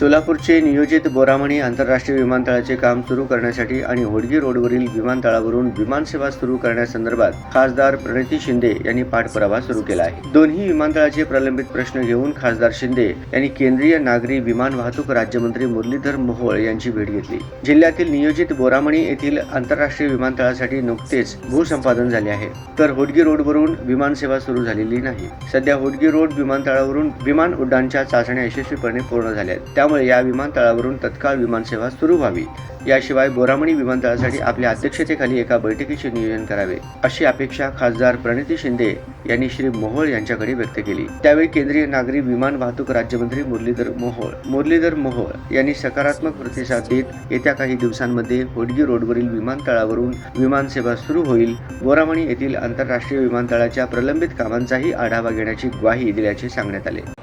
सोलापूरचे नियोजित बोरामणी आंतरराष्ट्रीय विमानतळाचे काम सुरू करण्यासाठी आणि होडगी रोडवरील विमानतळावरून विमानसेवा सुरू करण्यासंदर्भात खासदार प्रणिती शिंदे यांनी पाठपुरावा सुरू केला आहे. दोन्ही विमानतळाचे प्रलंबित प्रश्न घेऊन खासदार शिंदे यांनी केंद्रीय नागरी विमान वाहतूक राज्यमंत्री मुरलीधर मोहोळ यांची भेट घेतली. जिल्ह्यातील नियोजित बोरामणी येथील आंतरराष्ट्रीय विमानतळासाठी नुकतेच भूसंपादन झाले आहे. तर होडगी रोडवरून विमानसेवा सुरू झालेली नाही. सध्या होडगी रोड विमानतळावरून विमान उड्डाणच्या चाचण्या यशस्वीपणे पूर्ण झाल्या आहेत. त्यामुळे या विमानतळावरून तत्काळ विमानसेवा सुरू व्हावी. याशिवाय बोरामणी विमानतळासाठी आपल्या अध्यक्षतेखाली एका बैठकीचे नियोजन करावे अशी अपेक्षा खासदार प्रणिती शिंदे यांनी श्री मोहोळ यांच्याकडे व्यक्त केली. त्यावेळी केंद्रीय नागरी विमान वाहतूक राज्यमंत्री मुरलीधर मोहोळ मुरलीधर मोहोळ यांनी सकारात्मक प्रतिसाद देत येत्या काही दिवसांमध्ये होडगी रोडवरील विमानतळावरून विमानसेवा सुरू होईल. बोरामणी येथील आंतरराष्ट्रीय विमानतळाच्या प्रलंबित कामांचाही आढावा घेण्याची ग्वाही दिल्याचे सांगण्यात आले.